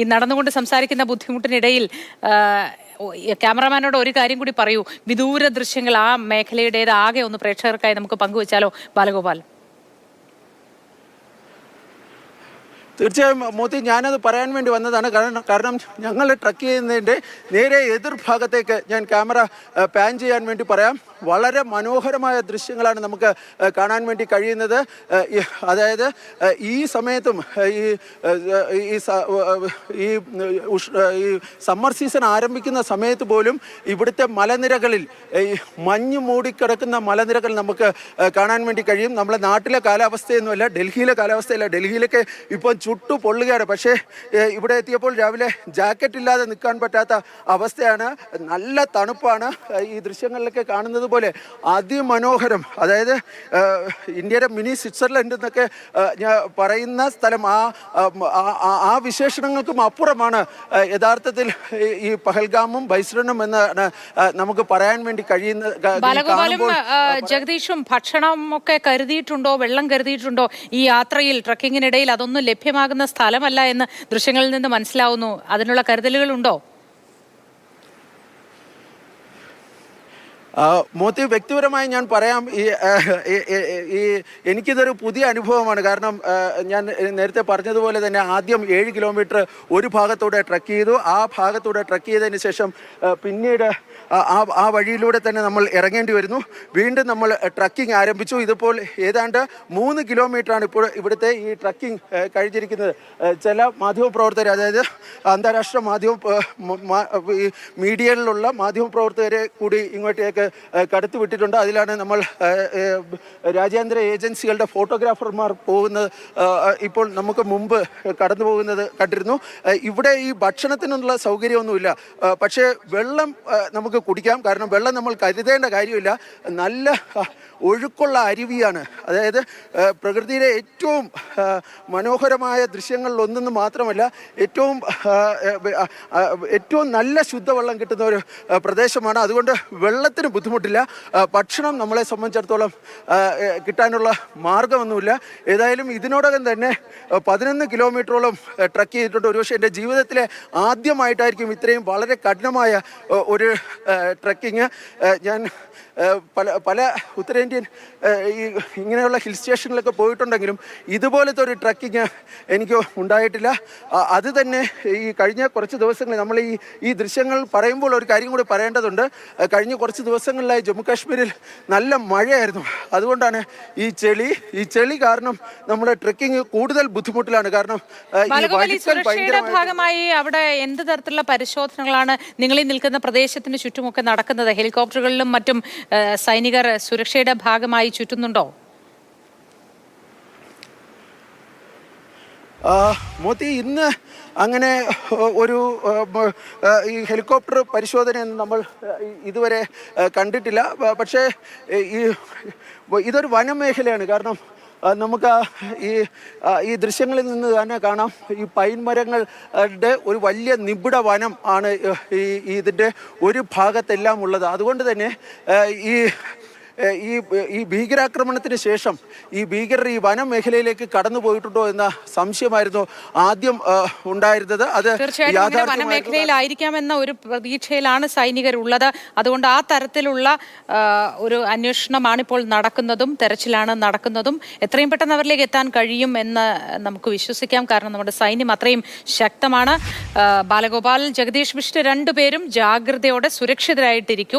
ഈ നടന്നുകൊണ്ട് സംസാരിക്കുന്ന ബുദ്ധിമുട്ടിനിടയിൽ ക്യാമറാമാനോട് ഒരു കാര്യം കൂടി പറയൂ. വിദൂര ദൃശ്യങ്ങൾ ആ മേഖലയുടേത് ആകെ ഒന്ന് പ്രേക്ഷകർക്കായി നമുക്ക് പങ്കുവെച്ചാലോ ബാലഗോപാൽ? തീർച്ചയായും മോത്തി ഞാനത് പറയാൻ വേണ്ടി വന്നതാണ്. കാരണം കാരണം ഞങ്ങൾ ട്രക്ക് ചെയ്യുന്നതിന്റെ നേരെ എതിർഭാഗത്തേക്ക് ഞാൻ ക്യാമറ പാൻ ചെയ്യാൻ വേണ്ടി പറയാം. വളരെ മനോഹരമായ ദൃശ്യങ്ങളാണ് നമുക്ക് കാണാൻ വേണ്ടി കഴിയുന്നത്. അതായത് ഈ സമയത്തും ഈ ഈ ഈ സമ്മർ സീസൺ ആരംഭിക്കുന്ന സമയത്ത് പോലും ഇവിടുത്തെ മലനിരകളിൽ മഞ്ഞ് മൂടിക്കിടക്കുന്ന മലനിരകൾ നമുക്ക് കാണാൻ വേണ്ടി കഴിയും. നമ്മുടെ നാട്ടിലെ കാലാവസ്ഥയൊന്നുമല്ല ഡൽഹിയിലെ കാലാവസ്ഥയല്ല. ഡൽഹിയിലൊക്കെ ഇപ്പോൾ ചുട്ടു പൊള്ളുകയാണ്. പക്ഷേ ഇവിടെ എത്തിയപ്പോൾ രാവിലെ ജാക്കറ്റ് ഇല്ലാതെ നിൽക്കാൻ പറ്റാത്ത അവസ്ഥയാണ്. നല്ല തണുപ്പാണ്. ഈ ദൃശ്യങ്ങളിലൊക്കെ കാണുന്നത് പോലെ അതിമനോഹരം അതായത് ഇന്ത്യയുടെ മിനി സ്വിറ്റ്സർലൻഡ് എന്നൊക്കെ ഞാൻ പറയുന്ന സ്ഥലം ആ ആ- വിശേഷണങ്ങൾക്കും അപ്പുറമാണ് യഥാർത്ഥത്തിൽ ഈ- പഹൽഗാമും ബൈസ്രനും എന്നാണ് നമുക്ക് പറയാൻ വേണ്ടി കഴിയുന്ന ജഗദീഷും ഭക്ഷണം ഒക്കെ കരുതിയിട്ടുണ്ടോ വെള്ളം കരുതിയിട്ടുണ്ടോ ഈ യാത്രയിൽ ട്രക്കിങ്ങിനിടയിൽ അതൊന്നും ലഭ്യമാകുന്ന സ്ഥലമല്ല എന്ന് ദൃശ്യങ്ങളിൽ നിന്ന് മനസ്സിലാവുന്നു. അതിനുള്ള കരുതലുകൾ ഉണ്ടോ ആ, മോത്തി വ്യക്തിപരമായി ഞാൻ പറയാം ഈ ഈ- എനിക്കിതൊരു പുതിയ അനുഭവമാണ്. കാരണം ഞാൻ നേരത്തെ പറഞ്ഞതുപോലെ തന്നെ ആദ്യം ഏഴ് കിലോമീറ്റർ ഒരു ഭാഗത്തൂടെ ട്രക്ക് ചെയ്തു. ആ ഭാഗത്തൂടെ ട്രക്ക് ചെയ്തതിന് ശേഷം പിന്നീട് ആ- ആ വഴിയിലൂടെ തന്നെ നമ്മൾ ഇറങ്ങേണ്ടി വരുന്നു. വീണ്ടും നമ്മൾ ട്രക്കിംഗ് ആരംഭിച്ചു. ഇതിപ്പോൾ ഏതാണ്ട് മൂന്ന് കിലോമീറ്ററാണ് ഇപ്പോൾ ഇവിടുത്തെ ഈ ട്രക്കിംഗ് കഴിഞ്ഞിരിക്കുന്നത്. ചില മാധ്യമപ്രവർത്തകർ അതായത് അന്താരാഷ്ട്ര മാധ്യമ മീഡിയകളിലുള്ള മാധ്യമപ്രവർത്തകരെ കൂടി ഇങ്ങോട്ടേക്ക് ആ, കടത്തി വിട്ടിട്ടുണ്ട്. അതിലാണ് നമ്മൾ രാജ്യാന്തര ഏജൻസികളുടെ ഫോട്ടോഗ്രാഫർമാർ പോകുന്നത്. ഇപ്പോൾ നമുക്ക് മുമ്പ് കടന്നു പോകുന്നത് കണ്ടിരുന്നു. ഇവിടെ ഈ ഭക്ഷണത്തിനുള്ള സൗകര്യമൊന്നുമില്ല. പക്ഷേ വെള്ളം നമുക്ക് കുടിക്കാം. കാരണം വെള്ളം നമ്മൾ കരുതേണ്ട കാര്യമില്ല. നല്ല ഒഴുക്കുള്ള അരുവിയാണ്. അതായത് പ്രകൃതിയിലെ ഏറ്റവും മനോഹരമായ ദൃശ്യങ്ങളിൽ ഒന്നെന്ന് മാത്രമല്ല ഏറ്റവും ഏറ്റവും നല്ല ശുദ്ധവെള്ളം കിട്ടുന്ന ഒരു പ്രദേശമാണ്. അതുകൊണ്ട് വെള്ളത്തിന് ബുദ്ധിമുട്ടില്ല. ഭക്ഷണം നമ്മളെ സംബന്ധിച്ചിടത്തോളം കിട്ടാനുള്ള മാർഗമൊന്നുമില്ല. ഏതായാലും ഇതിനോടകം തന്നെ പതിനൊന്ന് കിലോമീറ്ററോളം ട്രക്ക് ചെയ്തിട്ടുണ്ട്. ഒരുപക്ഷെ എന്റെ ജീവിതത്തിലെ ആദ്യമായിട്ടായിരിക്കും ഇത്രയും വളരെ കഠിനമായ ഒരു ട്രക്കിങ്. ഞാൻ പല പല പല ഉത്തരേന്ത്യൻ ഈ ഇങ്ങനെയുള്ള ഹിൽ സ്റ്റേഷനിലൊക്കെ പോയിട്ടുണ്ടെങ്കിലും ഇതുപോലത്തെ ഒരു ട്രക്കിങ് എനിക്ക് ഉണ്ടായിട്ടില്ല. അത് തന്നെ ഈ കഴിഞ്ഞ കുറച്ച് ദിവസങ്ങളിൽ നമ്മൾ ഈ ഈ ദൃശ്യങ്ങൾ പറയുമ്പോൾ ഒരു കാര്യം കൂടി പറയേണ്ടതുണ്ട്. കഴിഞ്ഞ കുറച്ച് ദിവസങ്ങളിലായി ജമ്മു കാശ്മീരിൽ നല്ല മഴയായിരുന്നു. അതുകൊണ്ടാണ് ഈ ചെളി ഈ ചെളി കാരണം നമ്മുടെ ട്രക്കിംഗ് കൂടുതൽ ബുദ്ധിമുട്ടിലാണ്. കാരണം സുരക്ഷയുടെ ഭാഗമായി അവിടെ എന്ത് തരത്തിലുള്ള പരിശോധനകളാണ് നിങ്ങൾ ഈ നിൽക്കുന്ന പ്രദേശത്തിന് ചുറ്റുമൊക്കെ നടക്കുന്നത്? ഹെലികോപ്റ്ററുകളിലും മറ്റും സൈനികർ സുരക്ഷയുടെ ഭാഗമായി ചുറ്റുന്നുണ്ടോ? മോത്തി ഇന്ന് അങ്ങനെ ഒരു ഈ ഹെലികോപ്റ്റർ പരിശോധനയൊന്നും നമ്മൾ ഇതുവരെ കണ്ടിട്ടില്ല. പക്ഷേ ഈ ഇതൊരു വനമേഖലയാണ്. കാരണം നമുക്ക് ഈ ഈ ദൃശ്യങ്ങളിൽ നിന്ന് തന്നെ കാണാം. ഈ പൈൻ മരങ്ങളുടെ ഒരു വലിയ നിബിഡ വനം ആണ് ഈ ഇതിന്റെ ഒരു ഭാഗത്തെല്ലാം ഉള്ളത്. അതുകൊണ്ട് തന്നെ ഈ ഈ ഈ ഭീകരാക്രമണത്തിന് ശേഷം ഈ ഭീകരർ ഈ വനം മേഖലയിലേക്ക് കടന്നു പോയിട്ടുണ്ടോ എന്ന സംശയമായിരുന്നു ആദ്യം ഉണ്ടായിരുന്നത്. അത് തീർച്ചയായിട്ടും. വനമേഖലയിലായിരിക്കാമെന്ന ഒരു പ്രതീക്ഷയിലാണ് സൈനികരുള്ളത്. അതുകൊണ്ട് ആ തരത്തിലുള്ള ഒരു അന്വേഷണമാണ് ഇപ്പോൾ നടക്കുന്നതും തെരച്ചിലാണ് നടക്കുന്നതും. എത്രയും പെട്ടെന്ന് അവരിലേക്ക് എത്താൻ കഴിയും എന്ന് നമുക്ക് വിശ്വസിക്കാം. കാരണം നമ്മുടെ സൈന്യം അത്രയും ശക്തമാണ്. ബാലഗോപാൽ ജഗദീഷ് മിശ്ര രണ്ടുപേരും ജാഗ്രതയോടെ സുരക്ഷിതരായിട്ടിരിക്കൂ.